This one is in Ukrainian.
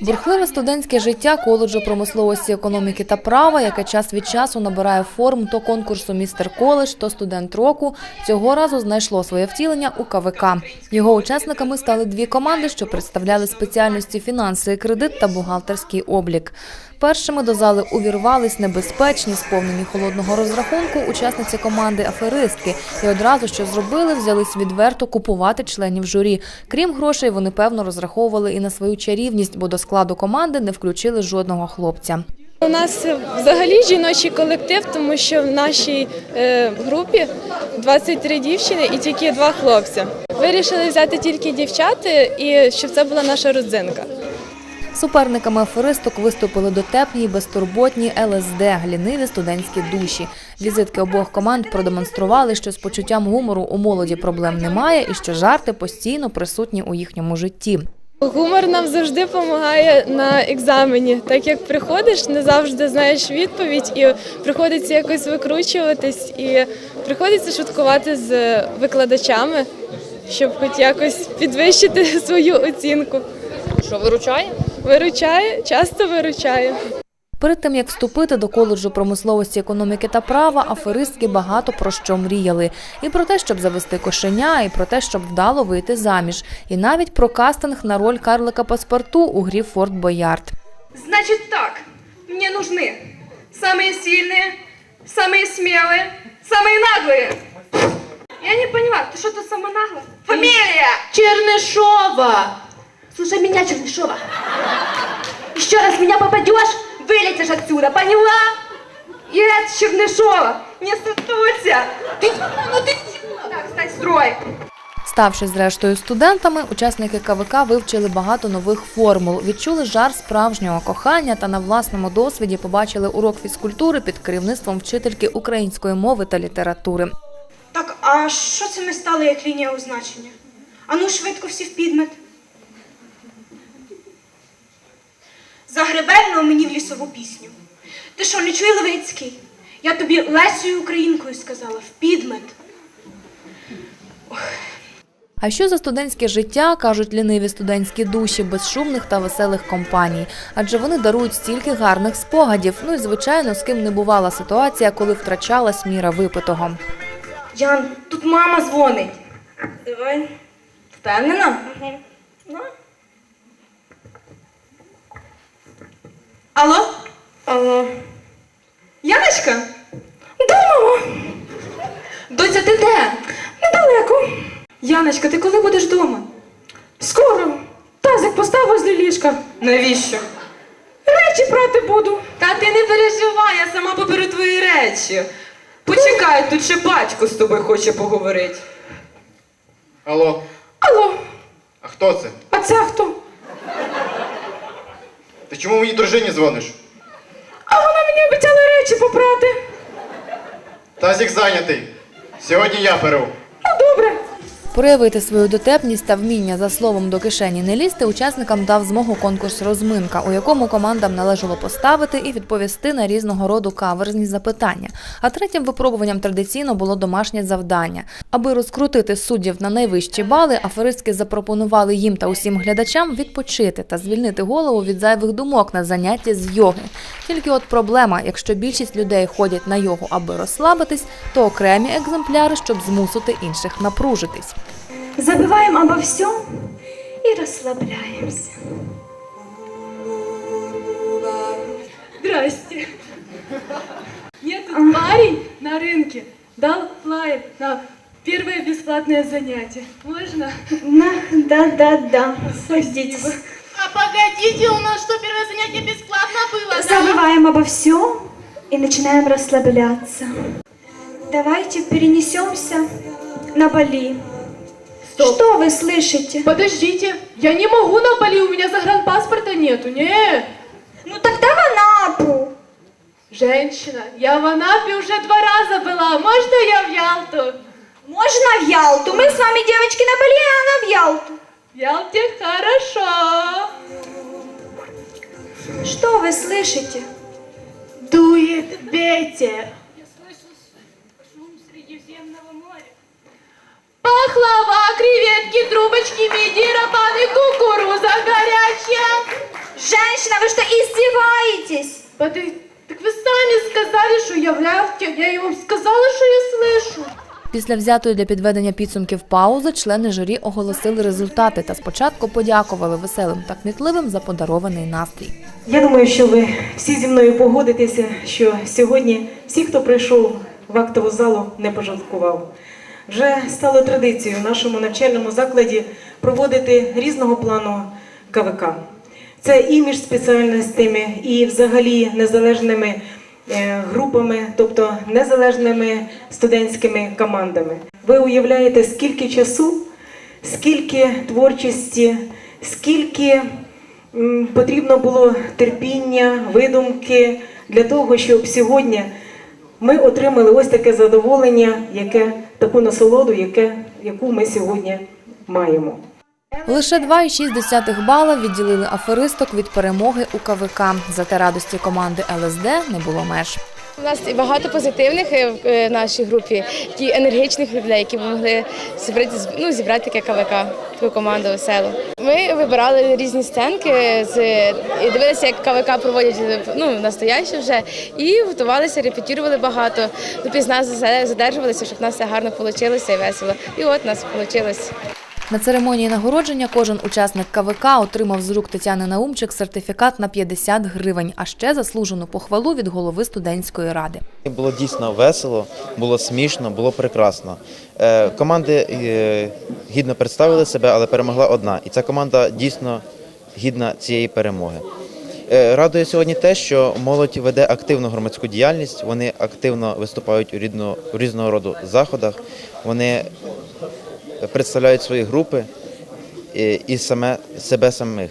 Бурхливе студентське життя коледжу промисловості, економіки та права, яке час від часу набирає форм то конкурсу Містер Коледж, то студент року, цього разу знайшло своє втілення у КВК. Його учасниками стали дві команди, що представляли спеціальності фінанси кредит та бухгалтерський облік. Першими до зали увірвались небезпечні, сповнені холодного розрахунку учасниці команди аферистки і одразу що зробили, взялись відверто купувати членів журі. Крім грошей, вони певно розраховували і на свою чарівність, бо до складу команди не включили жодного хлопця. У нас взагалі жіночий колектив, тому що в нашій е, групі 23 дівчини і тільки два хлопці. Вирішили взяти тільки дівчат, і щоб це була наша родзинка. Суперниками аферисток виступили дотепні безтурботні ЛСД, гліниві студентські душі. Візитки обох команд продемонстрували, що з почуттям гумору у молоді проблем немає і що жарти постійно присутні у їхньому житті. Гумор нам завжди допомагає на екзамені, так як приходиш, не завжди знаєш відповідь, і приходиться якось викручуватись, і приходиться шуткувати з викладачами, щоб хоч якось підвищити свою оцінку. Що виручає? Виручає, часто виручає. Перед тим як вступити до коледжу промисловості, економіки та права, аферистки багато про що мріяли. І про те, щоб завести кошеня, і про те, щоб вдало вийти заміж, і навіть про кастинг на роль Карлика паспорту у грі Форт Боярд. Значит так, мне нужны самые сильные, самые смелые, самые наглые. Я не поняла, ты что тут самая наглая? Фамилия! Чернышова! Слушай меня, Чернышова. Еще раз в меня попадешь, вылетишь отсюда, поняла? Я Чернышова, не сутулься. Ты, ну ты... Так, стань строй. Ставши зрештою студентами, учасники КВК вивчили багато нових формул, відчули жар справжнього кохання та на власному досвіді побачили урок фізкультури під керівництвом вчительки української мови та літератури. Так, а що це ми стали як лінія означення? Ану швидко всі в підмет. Загребельно мені в лісову пісню. Ти що, не чує Левицький? Я тобі Лесею Українкою сказала, в підмет. А що за студентське життя кажуть ліниві студентські душі без шумних та веселих компаній, адже вони дарують стільки гарних спогадів. Ну і звичайно, з ким не бувала ситуація, коли втрачалась міра випитого. Ян, тут мама дзвонить. Давай. Впевнена? Угу. Алло? Алло. Яночка? Да, мама. Доця, ти де? Недалеко. Яночка, ти коли будеш вдома? Скоро. Тазик постав возле ліжка. Навіщо? Речі прати буду. Та ти не переживай, я сама поберу твої речі. Почекай, тут ще батько з тобою хоче поговорити. Алло, Алло, а хто це? а це хто? Ти чому моїй дружині дзвониш? А вона мені обіцяла речі попрати. Тазік зайнятий. Сьогодні я перу. Проявити свою дотепність та вміння за словом до кишені не лізти учасникам дав змогу конкурс Розминка, у якому командам належало поставити і відповісти на різного роду каверзні запитання. А третім випробуванням традиційно було домашнє завдання. Аби розкрутити суддів на найвищі бали, аферистки запропонували їм та усім глядачам відпочити та звільнити голову від зайвих думок на занятті з йоги. Тільки от проблема, якщо більшість людей ходять на йогу, аби розслабитись, то окремі екземпляри, щоб змусити інших напружитись. Забываем обо всем и расслабляемся. Здрасте. Мне тут парень на рынке дал лайк на первое бесплатное занятие. Можно? На, да-да-да, садитесь. А погодите, у нас что, первое занятие бесплатно было, да? Забываем обо всем и начинаем расслабляться. Давайте перенесемся на Бали. Что вы слышите? Подождите, я не могу на Бали, у меня загранпаспорта нету, не. Ну тогда в Анапу. Женщина, я в Анапе уже два раза была, можно я в Ялту? Можно в Ялту? Мы с вами, девочки, на Бали, а она в Ялту. В Ялте хорошо. Что вы слышите? Дует ветер. Пахлава, креветки, трубочки, мидии, рабаны, кукуруза горячая. боитесь? Да ты- Так вы сами сказали, что я в ляхте. Я и вам сказала, что я слышу. Після взятої для підведення підсумків паузи члени журі оголосили результати та спочатку подякували веселим та кмітливим за подарований настрій. Я думаю, що ви всі зі мною погодитеся, що сьогодні всі, хто прийшов в актову залу, не пожалкував. Вже стало традицією в нашому навчальному закладі проводити різного плану КВК. Це і між спеціальностями, і взагалі незалежними е, групами, тобто незалежними студентськими командами. Ви уявляєте, скільки часу, скільки творчості, скільки потрібно було терпіння, видумки для того, щоб сьогодні ми отримали ось таке задоволення, яке таку насолоду, яке, яку ми сьогодні маємо. Лише 2,6 бала відділили аферисток від перемоги у КВК. Зате радості команди ЛСД не було меж. У нас і багато позитивних е, в е, нашій групі, і енергічних людей, які могли зібрати, ну, зібрати таке КВК, таку команду веселу. Ми вибирали різні сценки, і дивилися, як КВК проводять ну, настояще вже, і готувалися, репетірували багато. Допізна задержувалися, щоб в нас все гарно вийшло і весело. І от у нас вийшло. На церемонії нагородження кожен учасник КВК отримав з рук Тетяни Наумчик сертифікат на 50 гривень, а ще заслужену похвалу від голови студентської ради. Було дійсно весело, було смішно, було прекрасно. Е, Команди е, гідно представили себе, але перемогла одна. І ця команда дійсно гідна цієї перемоги. Е, Радує сьогодні те, що молодь веде активну громадську діяльність, вони активно виступають у різного роду заходах, вони представляють свої групи і саме себе самих.